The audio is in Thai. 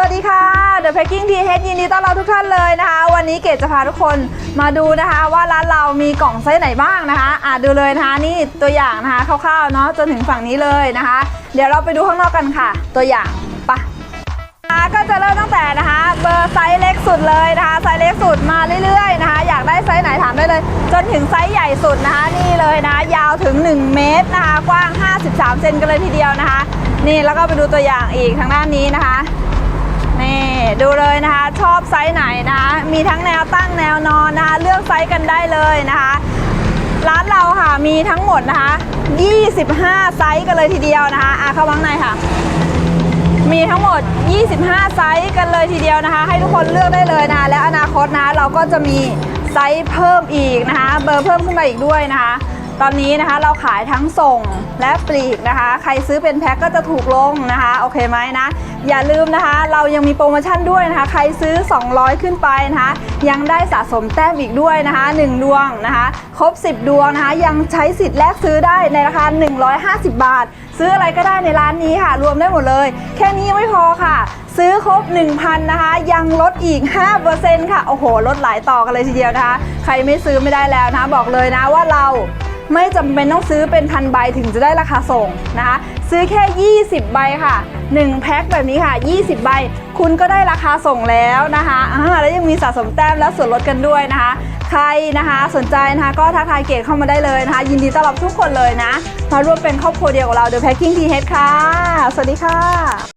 สวัสดีค่ะ The Packing t h ยินดีต้อนรับทุกท่านเลยนะคะ วันนี้เกดจะพาทุกคนมาดูนะคะว่าร้านเรามีกล่องไซส์ไหนบ้างนะคะอะดูเลยนะคะนี่ตัวอย่างนะคะคร่าวๆเนาะจนถึงฝั่งนี้เลยนะคะ เดี๋ยวเราไปดูข้างนอกกันค่ะ ตัวอย่างไปะะก็จะเริ่มตั้งแต่นะคะเบอร์ไซส์เล็กสุดเลยนะคะไซส์เล็กสุดมาเรื่อยๆนะคะ อยากได้ไซส์ไหนถามได้เลย จนถึงไซส์ใหญ่สุดนะคะนี่เลยนะยาวถึง 1 เมตรนะคะกว้าง 53 เซนกันเลยทีเดียวนะคะ นี่แล้วก็ไปดูตัวอย่างอีกทางด้านนี้นะคะ ดูเลยนะคะชอบไซส์ไหนนะคะมีทั้งแนวตั้งแนวนอนนะคะเลือกไซส์กันได้เลยนะคะ ร้านเราค่ะมีทั้งหมดนะคะ 25 ไซส์กันเลยทีเดียวนะคะอะเข้ามาข้างในค่ะ มีทั้งหมด 25 ไซส์กันเลยทีเดียวนะคะ ให้ทุกคนเลือกได้เลยนะคะและอนาคตนะเราก็จะมีไซส์เพิ่มอีกนะคะ เบอร์เพิ่มขึ้นมาอีกด้วยนะคะ ตอนนี้นะคะเราขายทั้งส่งและปลีกนะคะ ใครซื้อเป็นแพ็คก็จะถูกลงนะคะโอเคไหมนะ อย่าลืมนะคะ เรายังมีโปรโมชั่นด้วยนะคะ ใครซื้อ 200 ขึ้นไปนะคะ ยังได้สะสมแต้มอีกด้วยนะคะ 1 ดวงนะคะ ครบ 10 ดวงนะคะ ยังใช้สิทธิ์แลกซื้อได้ในราคา 150 บาท ซื้ออะไรก็ได้ในร้านนี้ค่ะ รวมได้หมดเลย แค่นี้ยังไม่พอค่ะซื้อครบ 1,000 นะคะ ยังลดอีก 5%ค่ะ โอ้โห ลดหลายต่อกันเลยทีเดียวนะคะ ใครไม่ซื้อไม่ได้แล้วนะ บอกเลยนะว่าเรา ไม่จำเป็นต้องซื้อเป็นพันใบถึงจะได้ราคาส่งนะคะ ซื้อแค่ 20 ใบค่ะ 1 แพ็คแบบนี้ค่ะ 20 ใบ คุณก็ได้ราคาส่งแล้วนะคะอ่าแล้วยังมีสะสมแต้มและส่วนลดกันด้วยนะคะ ใครนะคะสนใจนะคะก็ทักทายเกตเข้ามาได้เลยนะคะ ยินดีต้อนรับทุกคนเลยนะ มาร่วมเป็นครอบครัวเดียวกับเรา The Packing t h ค่ะ สวัสดีค่ะ